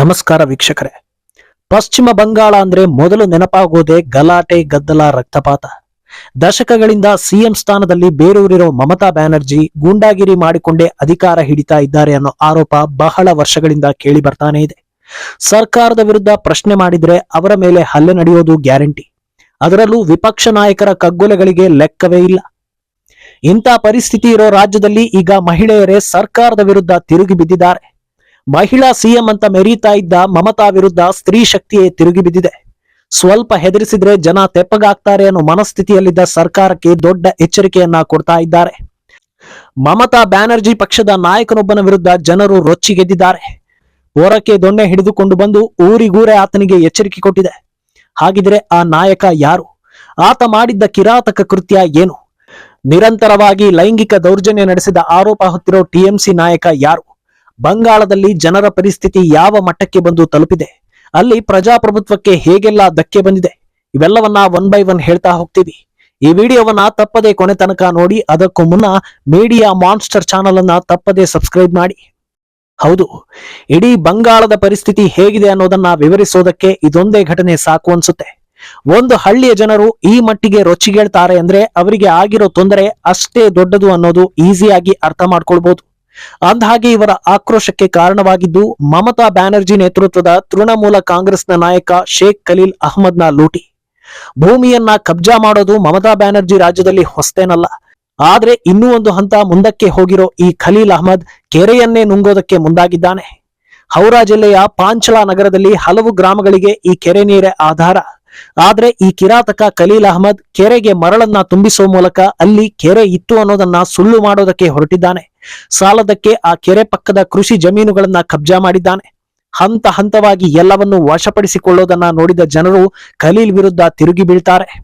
ನಮಸ್ಕಾರ ವೀಕ್ಷಕರೇ. ಪಶ್ಚಿಮ ಬಂಗಾಳ ಅಂದ್ರೆ ಮೊದಲು ನೆನಪಾಗೋದೇ ಗಲಾಟೆ, ಗದ್ದಲ, ರಕ್ತಪಾತ. ದಶಕಗಳಿಂದ ಸಿಎಂ ಸ್ಥಾನದಲ್ಲಿ ಬೇರೂರಿರೋ ಮಮತಾ ಬ್ಯಾನರ್ಜಿ ಗೂಂಡಾಗಿರಿ ಮಾಡಿಕೊಂಡೇ ಅಧಿಕಾರ ಹಿಡಿತಾ ಇದ್ದಾರೆ ಅನ್ನೋ ಆರೋಪ ಬಹಳ ವರ್ಷಗಳಿಂದ ಕೇಳಿ ಬರ್ತಾನೆ ಇದೆ. ಸರ್ಕಾರದ ವಿರುದ್ಧ ಪ್ರಶ್ನೆ ಮಾಡಿದ್ರೆ ಅವರ ಮೇಲೆ ಹಲ್ಲೆ ನಡೆಯೋದು ಗ್ಯಾರಂಟಿ. ಅದರಲ್ಲೂ ವಿಪಕ್ಷ ನಾಯಕರ ಕಗ್ಗೊಲೆಗಳಿಗೆ ಲೆಕ್ಕವೇ ಇಲ್ಲ. ಇಂಥ ಪರಿಸ್ಥಿತಿ ಇರೋ ರಾಜ್ಯದಲ್ಲಿ ಈಗ ಮಹಿಳೆಯರೇ ಸರ್ಕಾರದ ವಿರುದ್ಧ ತಿರುಗಿ ಬಿದ್ದಿದ್ದಾರೆ. ಮಹಿಳಾ ಸಿಎಂ ಅಂತ ಮೆರೀತಾ ಇದ್ದ ಮಮತಾ ವಿರುದ್ಧ ಸ್ತ್ರೀ ಶಕ್ತಿಯೇ ತಿರುಗಿ ಬಿದ್ದಿದೆ. ಸ್ವಲ್ಪ ಹೆದರಿಸಿದ್ರೆ ಜನ ತೆಪ್ಪಗಾಗ್ತಾರೆ ಅನ್ನೋ ಮನಸ್ಥಿತಿಯಲ್ಲಿದ್ದ ಸರ್ಕಾರಕ್ಕೆ ದೊಡ್ಡ ಎಚ್ಚರಿಕೆಯನ್ನ ಕೊಡ್ತಾ ಇದ್ದಾರೆ. ಮಮತಾ ಬ್ಯಾನರ್ಜಿ ಪಕ್ಷದ ನಾಯಕನೊಬ್ಬನ ವಿರುದ್ಧ ಜನರು ರೊಚ್ಚಿಗೆದ್ದಿದ್ದಾರೆ ಹೊರಕ್ಕೆ ದೊಣ್ಣೆ ಹಿಡಿದುಕೊಂಡು ಬಂದು ಊರಿಗೂರೇ ಆತನಿಗೆ ಎಚ್ಚರಿಕೆ ಕೊಟ್ಟಿದೆ. ಹಾಗಿದ್ರೆ ಆ ನಾಯಕ ಯಾರು? ಆತ ಮಾಡಿದ್ದ ಕಿರಾತಕ ಕೃತ್ಯ ಏನು? ನಿರಂತರವಾಗಿ ಲೈಂಗಿಕ ದೌರ್ಜನ್ಯ ನಡೆಸಿದ ಆರೋಪ ಹೊತ್ತಿರೋ ಟಿಎಂಸಿ ನಾಯಕ ಯಾರು? ಬಂಗಾಳದಲ್ಲಿ ಜನರ ಪರಿಸ್ಥಿತಿ ಯಾವ ಮಟ್ಟಕ್ಕೆ ಬಂದು ತಲುಪಿದೆ? ಅಲ್ಲಿ ಪ್ರಜಾಪ್ರಭುತ್ವಕ್ಕೆ ಹೇಗೆಲ್ಲ ಧಕ್ಕೆ ಬಂದಿದೆ? ಇವೆಲ್ಲವನ್ನ ಒನ್ ಬೈ ಒನ್ ಹೇಳ್ತಾ ಹೋಗ್ತೀವಿ. ಈ ವಿಡಿಯೋವನ್ನ ತಪ್ಪದೆ ಕೊನೆ ತನಕ ನೋಡಿ, ಅದಕ್ಕೂ ಮುನ್ನ ಮೀಡಿಯಾ ಮಾನ್ಸ್ಟರ್ ಚಾನಲ್ ಅನ್ನ ತಪ್ಪದೆ ಸಬ್ಸ್ಕ್ರೈಬ್ ಮಾಡಿ. ಹೌದು, ಇಡೀ ಬಂಗಾಳದ ಪರಿಸ್ಥಿತಿ ಹೇಗಿದೆ ಅನ್ನೋದನ್ನ ವಿವರಿಸೋದಕ್ಕೆ ಇದೊಂದೇ ಘಟನೆ ಸಾಕು ಅನ್ಸುತ್ತೆ. ಒಂದು ಹಳ್ಳಿಯ ಜನರು ಈ ಮಟ್ಟಿಗೆ ರೊಚ್ಚಿಗೇಳ್ತಾರೆ ಅಂದ್ರೆ ಅವರಿಗೆ ಆಗಿರೋ ತೊಂದರೆ ಅಷ್ಟೇ ದೊಡ್ಡದು ಅನ್ನೋದು ಈಸಿಯಾಗಿ ಅರ್ಥ ಮಾಡ್ಕೊಳ್ಬಹುದು ಅಂದಹಾಗೆ ಇವರ ಆಕ್ರೋಶಕ್ಕೆ ಕಾರಣವಾಗಿದ್ದು ಮಮತಾ ಬ್ಯಾನರ್ಜಿ ನೇತೃತ್ವದ ತೃಣಮೂಲ ಕಾಂಗ್ರೆಸ್ನ ನಾಯಕ ಶೇಖ್ ಖಲೀಲ್ ಅಹ್ಮದ್ನ ಲೂಟಿ. ಭೂಮಿಯನ್ನ ಕಬ್ಜಾ ಮಾಡೋದು ಮಮತಾ ಬ್ಯಾನರ್ಜಿ ರಾಜ್ಯದಲ್ಲಿ ಹೊಸ್ತೇನಲ್ಲ. ಆದ್ರೆ ಇನ್ನೂ ಒಂದು ಹಂತ ಮುಂದಕ್ಕೆ ಹೋಗಿರೋ ಈ ಖಲೀಲ್ ಅಹ್ಮದ್ ಕೆರೆಯನ್ನೇ ನುಂಗೋದಕ್ಕೆ ಮುಂದಾಗಿದ್ದಾನೆ. ಹೌರಾ ಜಿಲ್ಲೆಯ ಪಾಂಚಲಾ ನಗರದಲ್ಲಿ ಹಲವು ಗ್ರಾಮಗಳಿಗೆ ಈ ಕೆರೆ ನೀರೇ ಆಧಾರ. ಆದ್ರೆ ಈ ಕಿರಾತಕ ಖಲೀಲ್ ಅಹಮದ್ ಕೆರೆಗೆ ಮರಳನ್ನ ತುಂಬಿಸುವ ಮೂಲಕ ಅಲ್ಲಿ ಕೆರೆ ಇತ್ತು ಅನ್ನೋದನ್ನ ಸುಳ್ಳು ಮಾಡೋದಕ್ಕೆ ಹೊರಟಿದ್ದಾನೆ. ಸಾಲದಕ್ಕೆ ಆ ಕೆರೆ ಪಕ್ಕದ ಕೃಷಿ ಜಮೀನುಗಳನ್ನ ಕಬ್ಜಾ ಮಾಡಿದ್ದಾನೆ. ಹಂತ ಹಂತವಾಗಿ ಎಲ್ಲವನ್ನು ವಶಪಡಿಸಿಕೊಳ್ಳೋದನ್ನ ನೋಡಿದ ಜನರು ಖಲೀಲ್ ವಿರುದ್ಧ ತಿರುಗಿ ಬೀಳ್ತಾರೆ.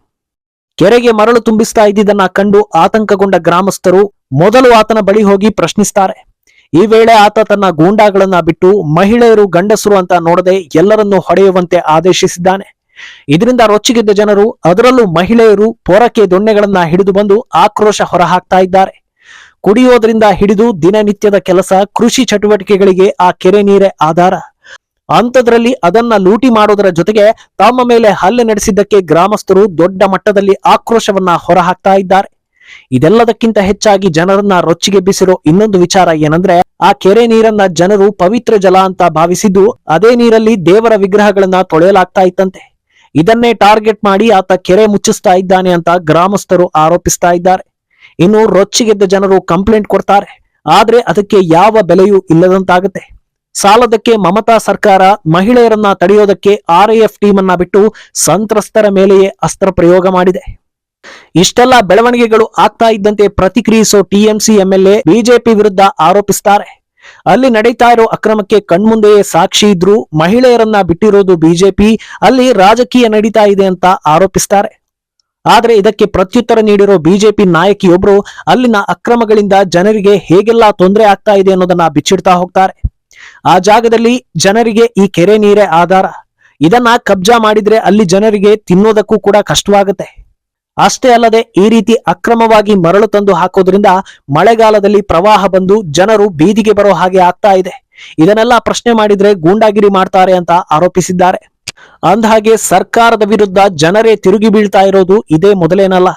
ಕೆರೆಗೆ ಮರಳು ತುಂಬಿಸ್ತಾ ಇದ್ದಿದ್ದನ್ನ ಕಂಡು ಆತಂಕಗೊಂಡ ಗ್ರಾಮಸ್ಥರು ಮೊದಲು ಆತನ ಬಳಿ ಹೋಗಿ ಪ್ರಶ್ನಿಸ್ತಾರೆ. ಈ ವೇಳೆ ಆತ ತನ್ನ ಗೂಂಡಾಗಳನ್ನ ಬಿಟ್ಟು ಮಹಿಳೆಯರು ಗಂಡಸರು ಅಂತ ನೋಡದೆ ಎಲ್ಲರನ್ನೂ ಹೊಡೆಯುವಂತೆ ಆದೇಶಿಸಿದ್ದಾನೆ. ಇದರಿಂದ ರೊಚ್ಚಿಗೆದ್ದ ಜನರು, ಅದರಲ್ಲೂ ಮಹಿಳೆಯರು ಪೊರಕೆ ದೊಣ್ಣೆಗಳನ್ನ ಹಿಡಿದು ಬಂದು ಆಕ್ರೋಶ ಹೊರಹಾಕ್ತಾ ಇದ್ದಾರೆ. ಕುಡಿಯೋದ್ರಿಂದ ಹಿಡಿದು ದಿನನಿತ್ಯದ ಕೆಲಸ, ಕೃಷಿ ಚಟುವಟಿಕೆಗಳಿಗೆ ಆ ಕೆರೆ ನೀರೇ ಆಧಾರ. ಅಂಥದ್ರಲ್ಲಿ ಅದನ್ನ ಲೂಟಿ ಮಾಡೋದರ ಜೊತೆಗೆ ತಮ್ಮ ಮೇಲೆ ಹಲ್ಲೆ ನಡೆಸಿದ್ದಕ್ಕೆ ಗ್ರಾಮಸ್ಥರು ದೊಡ್ಡ ಮಟ್ಟದಲ್ಲಿ ಆಕ್ರೋಶವನ್ನ ಹೊರಹಾಕ್ತಾ ಇದ್ದಾರೆ. ಇದೆಲ್ಲದಕ್ಕಿಂತ ಹೆಚ್ಚಾಗಿ ಜನರನ್ನ ರೊಚ್ಚಿಗೆಬ್ಬಿಸಿರೋ ಇನ್ನೊಂದು ವಿಚಾರ ಏನಂದ್ರೆ, ಆ ಕೆರೆ ನೀರನ್ನ ಜನರು ಪವಿತ್ರ ಜಲ ಅಂತ ಭಾವಿಸಿದ್ದು, ಅದೇ ನೀರಲ್ಲಿ ದೇವರ ವಿಗ್ರಹಗಳನ್ನ ತೊಳೆಯಲಾಗ್ತಾ ಇತ್ತಂತೆ. ಇದನ್ನೇ ಟಾರ್ಗೆಟ್ ಮಾಡಿ ಆತ ಕೆರೆ ಮುಚ್ಚಿಸ್ತಾ ಇದ್ದಾನೆ ಅಂತ ಗ್ರಾಮಸ್ಥರು ಆರೋಪಿಸ್ತಾ ಇದ್ದಾರೆ. ಇನ್ನು ರೊಚ್ಚಿಗೆದ್ದ ಜನರು ಕಂಪ್ಲೇಂಟ್ ಕೊಡ್ತಾರೆ. ಆದ್ರೆ ಅದಕ್ಕೆ ಯಾವ ಬೆಲೆಯೂ ಇಲ್ಲದಂತಾಗುತ್ತೆ. ಸಾಲದಕ್ಕೆ ಮಮತಾ ಸರ್ಕಾರ ಮಹಿಳೆಯರನ್ನ ತಡೆಯೋದಕ್ಕೆ ಆರ್ಎಎಫ್ ಟೀಮ್ ಅನ್ನ ಬಿಟ್ಟು ಸಂತ್ರಸ್ತರ ಮೇಲೆಯೇ ಅಸ್ತ್ರ ಪ್ರಯೋಗ ಮಾಡಿದೆ. ಇಷ್ಟೆಲ್ಲ ಬೆಳವಣಿಗೆಗಳು ಆಗ್ತಾ ಇದ್ದಂತೆ ಪ್ರತಿಕ್ರಿಯಿಸೋ ಟಿಎಂಸಿ ಎಂಎಲ್ಎ ಬಿಜೆಪಿ ವಿರುದ್ಧ ಆರೋಪಿಸ್ತಾರೆ. ಅಲ್ಲಿ ನಡೀತಾ ಇರೋ ಅಕ್ರಮಕ್ಕೆ ಕಣ್ಮುಂದೆಯೇ ಸಾಕ್ಷಿ ಇದ್ರು ಮಹಿಳೆಯರನ್ನ ಬಿಟ್ಟಿರೋದು ಬಿಜೆಪಿ, ಅಲ್ಲಿ ರಾಜಕೀಯ ನಡೀತಾ ಇದೆ ಅಂತ ಆರೋಪಿಸ್ತಾರೆ. ಆದ್ರೆ ಇದಕ್ಕೆ ಪ್ರತ್ಯುತ್ತರ ನೀಡಿರೋ ಬಿಜೆಪಿ ನಾಯಕಿಯೊಬ್ರು ಅಲ್ಲಿನ ಅಕ್ರಮಗಳಿಂದ ಜನರಿಗೆ ಹೇಗೆಲ್ಲ ತೊಂದರೆ ಆಗ್ತಾ ಇದೆ ಅನ್ನೋದನ್ನ ಬಿಚ್ಚಿಡ್ತಾ ಹೋಗ್ತಾರೆ. ಆ ಜಾಗದಲ್ಲಿ ಜನರಿಗೆ ಈ ಕೆರೆ ನೀರೇ ಆಧಾರ. ಇದನ್ನ ಕಬ್ಜಾ ಮಾಡಿದ್ರೆ ಅಲ್ಲಿ ಜನರಿಗೆ ತಿನ್ನೋದಕ್ಕೂ ಕೂಡ ಕಷ್ಟವಾಗುತ್ತೆ. ಅಷ್ಟೇ ಅಲ್ಲದೆ ಈ ರೀತಿ ಅಕ್ರಮವಾಗಿ ಮರಳು ತಂದು ಹಾಕೋದ್ರಿಂದ ಮಳೆಗಾಲದಲ್ಲಿ ಪ್ರವಾಹ ಬಂದು ಜನರು ಬೀದಿಗೆ ಬರೋ ಹಾಗೆ ಆಗ್ತಾ ಇದೆ. ಇದನ್ನೆಲ್ಲ ಪ್ರಶ್ನೆ ಮಾಡಿದ್ರೆ ಗೂಂಡಾಗಿರಿ ಮಾಡ್ತಾರೆ ಅಂತ ಆರೋಪಿಸಿದ್ದಾರೆ. ಅಂದಹಾಗೆ ಸರ್ಕಾರದ ವಿರುದ್ಧ ಜನರೇ ತಿರುಗಿ ಬೀಳ್ತಾ ಇರೋದು ಇದೇ ಮೊದಲೇನಲ್ಲ.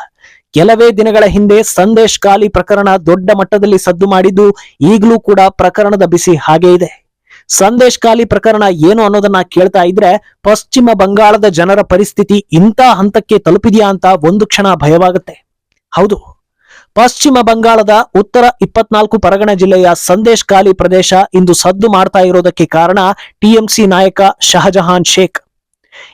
ಕೆಲವೇ ದಿನಗಳ ಹಿಂದೆ ಸಂದೇಶ್ ಖಾಲಿ ಪ್ರಕರಣ ದೊಡ್ಡ ಮಟ್ಟದಲ್ಲಿ ಸದ್ದು ಮಾಡಿದ್ದು ಈಗಲೂ ಕೂಡ ಪ್ರಕರಣದ ಬಿಸಿ ಹಾಗೆ ಇದೆ. ಸಂದೇಶ್ ಖಾಲಿ ಪ್ರಕರಣ ಏನು ಅನ್ನೋದನ್ನ ಕೇಳ್ತಾ ಇದ್ರೆ ಪಶ್ಚಿಮ ಬಂಗಾಳದ ಜನರ ಪರಿಸ್ಥಿತಿ ಇಂಥ ಹಂತಕ್ಕೆ ತಲುಪಿದೆಯಾ ಅಂತ ಒಂದು ಕ್ಷಣ ಭಯವಾಗುತ್ತೆ. ಹೌದು. ಪಶ್ಚಿಮ ಬಂಗಾಳದ ಉತ್ತರ ಇಪ್ಪತ್ನಾಲ್ಕು ಪರಗಣ ಜಿಲ್ಲೆಯ ಸಂದೇಶ್ ಖಾಲಿ ಪ್ರದೇಶ ಇಂದು ಸದ್ದು ಮಾಡ್ತಾ ಇರೋದಕ್ಕೆ ಕಾರಣ ಟಿಎಂಸಿ ನಾಯಕ ಶಹಜಹಾನ್ ಶೇಖ್.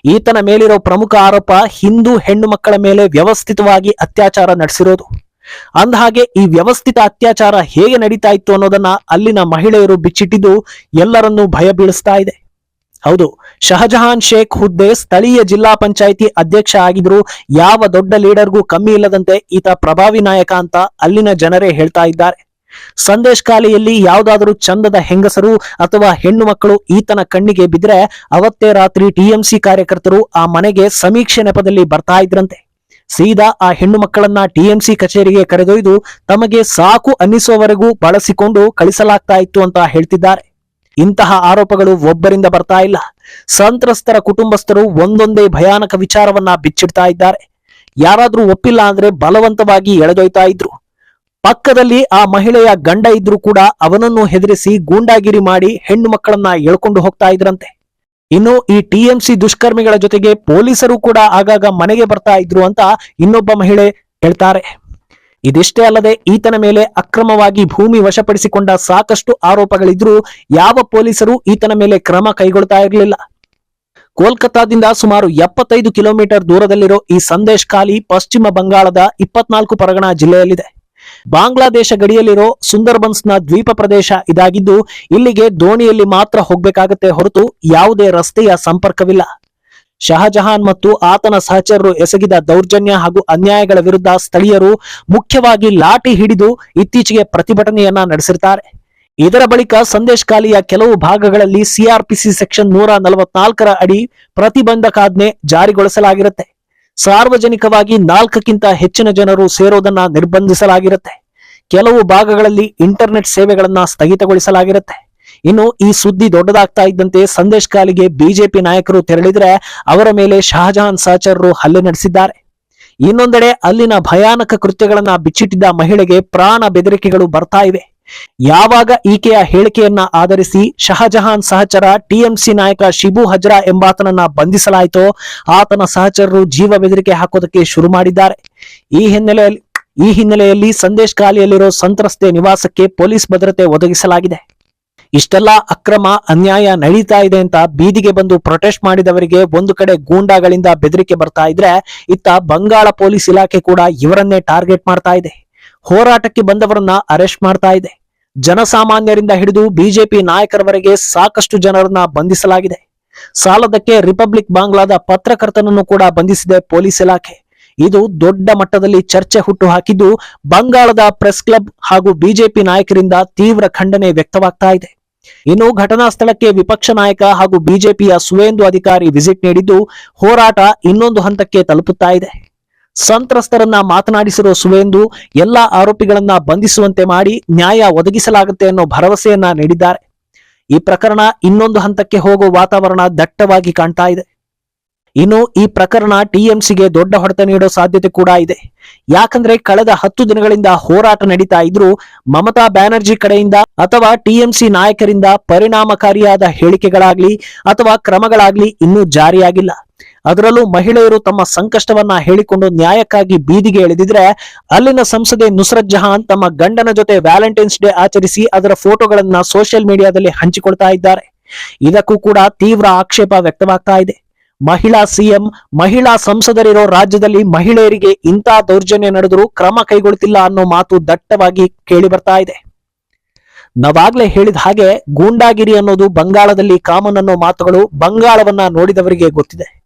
ಈತನ ಮೇಲಿರೋ ಪ್ರಮುಖ ಆರೋಪ ಹಿಂದೂ ಹೆಣ್ಣು ಮಕ್ಕಳ ಮೇಲೆ ವ್ಯವಸ್ಥಿತವಾಗಿ ಅತ್ಯಾಚಾರ ನಡೆಸಿರೋದು. ಅಂದಹಾಗೆ ಈ ವ್ಯವಸ್ಥಿತ ಅತ್ಯಾಚಾರ ಹೇಗೆ ನಡೀತಾ ಇತ್ತು ಅನ್ನೋದನ್ನ ಅಲ್ಲಿನ ಮಹಿಳೆಯರು ಬಿಚ್ಚಿಟ್ಟಿದ್ದು ಎಲ್ಲರನ್ನೂ ಭಯ ಬೀಳಿಸ್ತಾ ಇದೆ. ಹೌದು, ಶಹಜಹಾನ್ ಶೇಖ್ ಹುದ್ದೆ ಸ್ಥಳೀಯ ಜಿಲ್ಲಾ ಪಂಚಾಯಿತಿ ಅಧ್ಯಕ್ಷ ಆಗಿದ್ರು ಯಾವ ದೊಡ್ಡ ಲೀಡರ್ಗೂ ಕಮ್ಮಿ ಇಲ್ಲದಂತೆ ಈತ ಪ್ರಭಾವಿ ನಾಯಕ ಅಂತ ಅಲ್ಲಿನ ಜನರೇ ಹೇಳ್ತಾ ಇದ್ದಾರೆ. ಸಂದೇಶ್ ಖಾಲಿಯಲ್ಲಿ ಯಾವುದಾದರೂ ಚಂದದ ಹೆಂಗಸರು ಅಥವಾ ಹೆಣ್ಣು ಮಕ್ಕಳು ಈತನ ಕಣ್ಣಿಗೆ ಬಿದ್ರೆ ಅವತ್ತೇ ರಾತ್ರಿ ಟಿಎಂಸಿ ಕಾರ್ಯಕರ್ತರು ಆ ಮನೆಗೆ ಸಮೀಕ್ಷೆ ನೆಪದಲ್ಲಿ ಬರ್ತಾ ಇದ್ರಂತೆ. ಸೀದಾ ಆ ಹೆಣ್ಣು ಮಕ್ಕಳನ್ನ ಟಿಎಂಸಿ ಕಚೇರಿಗೆ ಕರೆದೊಯ್ದು ತಮಗೆ ಸಾಕು ಅನ್ನಿಸುವವರೆಗೂ ಬಳಸಿಕೊಂಡು ಕಳಿಸಲಾಗ್ತಾ ಇತ್ತು ಅಂತ ಹೇಳ್ತಿದ್ದಾರೆ. ಇಂತಹ ಆರೋಪಗಳು ಒಬ್ಬರಿಂದ ಬರ್ತಾ ಇಲ್ಲ. ಸಂತ್ರಸ್ತರ ಕುಟುಂಬಸ್ಥರು ಒಂದೊಂದೇ ಭಯಾನಕ ವಿಚಾರವನ್ನ ಬಿಚ್ಚಿಡ್ತಾ ಇದ್ದಾರೆ. ಯಾರಾದ್ರೂ ಒಪ್ಪಿಲ್ಲ ಅಂದ್ರೆ ಬಲವಂತವಾಗಿ ಎಳೆದೊಯ್ತಾ ಇದ್ರು. ಪಕ್ಕದಲ್ಲಿ ಆ ಮಹಿಳೆಯ ಗಂಡ ಇದ್ರೂ ಕೂಡ ಅವನನ್ನು ಹೆದರಿಸಿ ಗೂಂಡಾಗಿರಿ ಮಾಡಿ ಹೆಣ್ಣು ಮಕ್ಕಳನ್ನ ಎಳ್ಕೊಂಡು ಹೋಗ್ತಾ ಇದ್ರಂತೆ. ಇನ್ನು ಈ ಟಿಎಂಸಿ ದುಷ್ಕರ್ಮಿಗಳ ಜೊತೆಗೆ ಪೊಲೀಸರು ಕೂಡ ಆಗಾಗ ಮನೆಗೆ ಬರ್ತಾ ಇದ್ರು ಅಂತ ಇನ್ನೊಬ್ಬ ಮಹಿಳೆ ಹೇಳ್ತಾರೆ. ಇದಿಷ್ಟೇ ಅಲ್ಲದೆ ಈತನ ಮೇಲೆ ಅಕ್ರಮವಾಗಿ ಭೂಮಿ ವಶಪಡಿಸಿಕೊಂಡ ಸಾಕಷ್ಟು ಆರೋಪಗಳಿದ್ರೂ ಯಾವ ಪೊಲೀಸರು ಈತನ ಮೇಲೆ ಕ್ರಮ ಕೈಗೊಳ್ತಾ ಇರಲಿಲ್ಲ. ಕೋಲ್ಕತ್ತಾದಿಂದ ಸುಮಾರು ಎಪ್ಪತ್ತೈದು ಕಿಲೋಮೀಟರ್ ದೂರದಲ್ಲಿರೋ ಈ ಸಂದೇಶ್ ಖಾಲಿ ಪಶ್ಚಿಮ ಬಂಗಾಳದ ಇಪ್ಪತ್ನಾಲ್ಕು ಪರಗಣ ಜಿಲ್ಲೆಯಲ್ಲಿದೆ. ಬಾಂಗ್ಲಾದೇಶ ಗಡಿಯಲ್ಲಿರೋ ಸುಂದರ್ಬನ್ಸ್ನ ದ್ವೀಪ ಪ್ರದೇಶ ಇದಾಗಿದ್ದು, ಇಲ್ಲಿಗೆ ದೋಣಿಯಲ್ಲಿ ಮಾತ್ರ ಹೋಗ್ಬೇಕಾಗತ್ತೆ ಹೊರತು ಯಾವುದೇ ರಸ್ತೆಯ ಸಂಪರ್ಕವಿಲ್ಲ. ಶಹಜಹಾನ್ ಮತ್ತು ಆತನ ಸಹಚರರು ಎಸಗಿದ ದೌರ್ಜನ್ಯ ಹಾಗೂ ಅನ್ಯಾಯಗಳ ವಿರುದ್ಧ ಸ್ಥಳೀಯರು ಮುಖ್ಯವಾಗಿ ಲಾಠಿ ಹಿಡಿದು ಇತ್ತೀಚೆಗೆ ಪ್ರತಿಭಟನೆಯನ್ನ ನಡೆಸಿರ್ತಾರೆ. ಇದರ ಬಳಿಕ ಸಂದೇಶ್ ಖಾಲಿಯ ಕೆಲವು ಭಾಗಗಳಲ್ಲಿ ಸಿಆರ್ಪಿಸಿ ಸೆಕ್ಷನ್ ನೂರ ನಲವತ್ನಾಲ್ಕರ ಅಡಿ ಪ್ರತಿಬಂಧಕಾಜ್ಞೆ ಜಾರಿಗೊಳಿಸಲಾಗಿರುತ್ತೆ. ಸಾರ್ವಜನಿಕವಾಗಿ ನಾಲ್ಕಕ್ಕಿಂತ ಹೆಚ್ಚಿನ ಜನರು ಸೇರೋದನ್ನ ನಿರ್ಬಂಧಿಸಲಾಗಿರುತ್ತೆ. ಕೆಲವು ಭಾಗಗಳಲ್ಲಿ ಇಂಟರ್ನೆಟ್ ಸೇವೆಗಳನ್ನ ಸ್ಥಗಿತಗೊಳಿಸಲಾಗಿರುತ್ತೆ. ಇನ್ನು ಈ ಸುದ್ದಿ ದೊಡ್ಡದಾಗ್ತಾ ಇದ್ದಂತೆ ಸಂದೇಶ್ ಕಾಲಿಗೆ ಬಿಜೆಪಿ ನಾಯಕರು ತೆರಳಿದ್ರೆ ಅವರ ಮೇಲೆ ಶಹಜಹಾನ್ ಸಹಚರರು ಹಲ್ಲೆ ನಡೆಸಿದ್ದಾರೆ. ಇನ್ನೊಂದೆಡೆ ಅಲ್ಲಿನ ಭಯಾನಕ ಕೃತ್ಯಗಳನ್ನ ಬಿಚ್ಚಿಟ್ಟಿದ್ದ ಮಹಿಳೆಗೆ ಪ್ರಾಣ ಬೆದರಿಕೆಗಳು ಬರ್ತಾ ಇವೆ. ಯಾವಾಗ ಈಕೆಯ ಹೇಳಿಕೆಯನ್ನ ಆಧರಿಸಿ ಶಹಜಹಾನ್ ಸಹಚರ ಟಿಎಂಸಿ ನಾಯಕ ಶಿಬು ಹಜ್ರಾ ಎಂಬಾತನನ್ನ ಬಂಧಿಸಲಾಯಿತೋ, ಆತನ ಸಹಚರರು ಜೀವ ಬೆದರಿಕೆ ಹಾಕೋದಕ್ಕೆ ಶುರು ಮಾಡಿದ್ದಾರೆ. ಈ ಹಿನ್ನೆಲೆಯಲ್ಲಿ ಈ ಹಿನ್ನೆಲೆಯಲ್ಲಿ ಸಂದೇಶ್ ಖಾಲಿಯಲ್ಲಿರೋ ಸಂತ್ರಸ್ತೆ ನಿವಾಸಕ್ಕೆ ಪೊಲೀಸ್ ಭದ್ರತೆ ಒದಗಿಸಲಾಗಿದೆ. ಇಷ್ಟೆಲ್ಲಾ ಅಕ್ರಮ ಅನ್ಯಾಯ ನಡೀತಾ ಇದೆ ಅಂತ ಬೀದಿಗೆ ಬಂದು ಪ್ರೊಟೆಸ್ಟ್ ಮಾಡಿದವರಿಗೆ ಒಂದು ಕಡೆ ಗೂಂಡಾಗಳಿಂದ ಬೆದರಿಕೆ ಬರ್ತಾ ಇದ್ರೆ, ಇತ್ತ ಬಂಗಾಳ ಪೊಲೀಸ್ ಇಲಾಖೆ ಕೂಡ ಇವರನ್ನೇ ಟಾರ್ಗೆಟ್ ಮಾಡ್ತಾ ಇದೆ. ಹೋರಾಟಕ್ಕೆ ಬಂದವರನ್ನ ಅರೆಸ್ಟ್ ಮಾಡ್ತಾ ಇದೆ. ಜನಸಾಮಾನ್ಯರಿಂದ ಹಿಡಿದು ಬಿಜೆಪಿ ನಾಯಕರವರೆಗೆ ಸಾಕಷ್ಟು ಜನರನ್ನ ಬಂಧಿಸಲಾಗಿದೆ. ಸಾಲದಕ್ಕೆ ರಿಪಬ್ಲಿಕ್ ಬಾಂಗ್ಲಾದ ಪತ್ರಕರ್ತನನ್ನು ಕೂಡ ಬಂಧಿಸಿದೆ ಪೊಲೀಸ್ ಇಲಾಖೆ. ಇದು ದೊಡ್ಡ ಮಟ್ಟದಲ್ಲಿ ಚರ್ಚೆ ಹುಟ್ಟು ಹಾಕಿದ್ದು ಬಂಗಾಳದ ಪ್ರೆಸ್ ಕ್ಲಬ್ ಹಾಗೂ ಬಿಜೆಪಿ ನಾಯಕರಿಂದ ತೀವ್ರ ಖಂಡನೆ ವ್ಯಕ್ತವಾಗ್ತಾ ಇದೆ. ಇನ್ನು ಘಟನಾ ಸ್ಥಳಕ್ಕೆ ವಿಪಕ್ಷ ನಾಯಕ ಹಾಗೂ ಬಿಜೆಪಿಯ ಸುವೇಂದು ಅಧಿಕಾರಿ ವಿಸಿಟ್ ನೀಡಿದ್ದು ಹೋರಾಟ ಇನ್ನೊಂದು ಹಂತಕ್ಕೆ ತಲುಪುತ್ತಾ ಇದೆ. ಸಂತ್ರಸ್ತರನ್ನ ಮಾತನಾಡಿಸಿರೋ ಸುವೇಂದು ಎಲ್ಲಾ ಆರೋಪಿಗಳನ್ನ ಬಂಧಿಸುವಂತೆ ಮಾಡಿ ನ್ಯಾಯ ಒದಗಿಸಲಾಗುತ್ತೆ ಅನ್ನೋ ಭರವಸೆಯನ್ನ ನೀಡಿದ್ದಾರೆ. ಈ ಪ್ರಕರಣ ಇನ್ನೊಂದು ಹಂತಕ್ಕೆ ಹೋಗುವ ವಾತಾವರಣ ದಟ್ಟವಾಗಿ ಕಾಣ್ತಾ ಇದೆ. ಇನ್ನು ಈ ಪ್ರಕರಣ ಟಿಎಂಸಿಗೆ ದೊಡ್ಡ ಹೊಡೆತ ನೀಡೋ ಸಾಧ್ಯತೆ ಕೂಡ ಇದೆ. ಯಾಕಂದ್ರೆ ಕಳೆದ ಹತ್ತು ದಿನಗಳಿಂದ ಹೋರಾಟ ನಡೀತಾ ಇದ್ರು ಮಮತಾ ಬ್ಯಾನರ್ಜಿ ಕಡೆಯಿಂದ ಅಥವಾ ಟಿಎಂಸಿ ನಾಯಕರಿಂದ ಪರಿಣಾಮಕಾರಿಯಾದ ಹೇಳಿಕೆಗಳಾಗ್ಲಿ ಅಥವಾ ಕ್ರಮಗಳಾಗ್ಲಿ ಇನ್ನೂ ಜಾರಿಯಾಗಿಲ್ಲ. ಅದರಲ್ಲೂ ಮಹಿಳೆಯರು ತಮ್ಮ ಸಂಕಷ್ಟವನ್ನ ಹೇಳಿಕೊಂಡು ನ್ಯಾಯಕ್ಕಾಗಿ ಬೀದಿಗೆ ಎಳೆದಿದ್ರೆ ಅಲ್ಲಿನ ಸಂಸದೆ ನುಸ್ರತ್ ಜಹಾನ್ ತಮ್ಮ ಗಂಡನ ಜೊತೆ ವ್ಯಾಲೆಂಟೈನ್ಸ್ ಡೇ ಆಚರಿಸಿ ಅದರ ಫೋಟೋಗಳನ್ನ ಸೋಷಿಯಲ್ ಮೀಡಿಯಾದಲ್ಲಿ ಹಂಚಿಕೊಳ್ತಾ ಇದ್ದಾರೆ. ಇದಕ್ಕೂ ಕೂಡ ತೀವ್ರ ಆಕ್ಷೇಪ ವ್ಯಕ್ತವಾಗ್ತಾ ಇದೆ. ಮಹಿಳಾ ಸಿಎಂ, ಮಹಿಳಾ ಸಂಸದರಿರೋ ರಾಜ್ಯದಲ್ಲಿ ಮಹಿಳೆಯರಿಗೆ ಇಂಥ ದೌರ್ಜನ್ಯ ನಡೆದರೂ ಕ್ರಮ ಕೈಗೊಳ್ತಿಲ್ಲ ಅನ್ನೋ ಮಾತು ದಟ್ಟವಾಗಿ ಕೇಳಿ ಬರ್ತಾ ಇದೆ. ನಾವಾಗ್ಲೇ ಹೇಳಿದ ಹಾಗೆ ಗೂಂಡಾಗಿರಿ ಅನ್ನೋದು ಬಂಗಾಳದಲ್ಲಿ ಕಾಮನ್ ಅನ್ನೋ ಮಾತುಗಳು ಬಂಗಾಳವನ್ನ ನೋಡಿದವರಿಗೆ ಗೊತ್ತಿದೆ.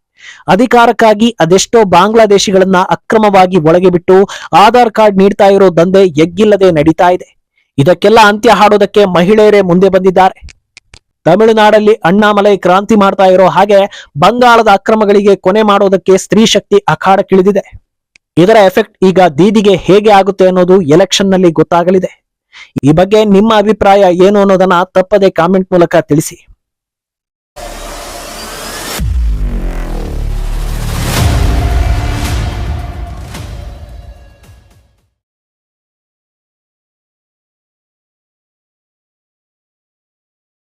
ಅಧಿಕಾರಕ್ಕಾಗಿ ಅದೆಷ್ಟೋ ಬಾಂಗ್ಲಾದೇಶಿಗಳನ್ನ ಅಕ್ರಮವಾಗಿ ಒಳಗೆ ಬಿಟ್ಟು ಆಧಾರ್ ಕಾರ್ಡ್ ನೀಡ್ತಾ ಇರೋ ದಂಧೆ ಎಗ್ಗಿಲ್ಲದೆ ನಡೀತಾ ಇದೆ. ಇದಕ್ಕೆಲ್ಲ ಅಂತ್ಯ ಹಾಡೋದಕ್ಕೆ ಮಹಿಳೆಯರೇ ಮುಂದೆ ಬಂದಿದ್ದಾರೆ. ತಮಿಳುನಾಡಲ್ಲಿ ಅಣ್ಣಾಮಲೈ ಕ್ರಾಂತಿ ಮಾಡ್ತಾ ಇರೋ ಹಾಗೆ ಬಂಗಾಳದ ಅಕ್ರಮಗಳಿಗೆ ಕೊನೆ ಮಾಡೋದಕ್ಕೆ ಸ್ತ್ರೀ ಶಕ್ತಿ ಅಖಾಡಕ್ಕಿಳಿದಿದೆ ಇದರ ಎಫೆಕ್ಟ್ ಈಗ ದೀದಿಗೆ ಹೇಗೆ ಆಗುತ್ತೆ ಅನ್ನೋದು ಎಲೆಕ್ಷನ್ನಲ್ಲಿ ಗೊತ್ತಾಗಲಿದೆ. ಈ ಬಗ್ಗೆ ನಿಮ್ಮ ಅಭಿಪ್ರಾಯ ಏನು ಅನ್ನೋದನ್ನ ತಪ್ಪದೆ ಕಾಮೆಂಟ್ ಮೂಲಕ ತಿಳಿಸಿ.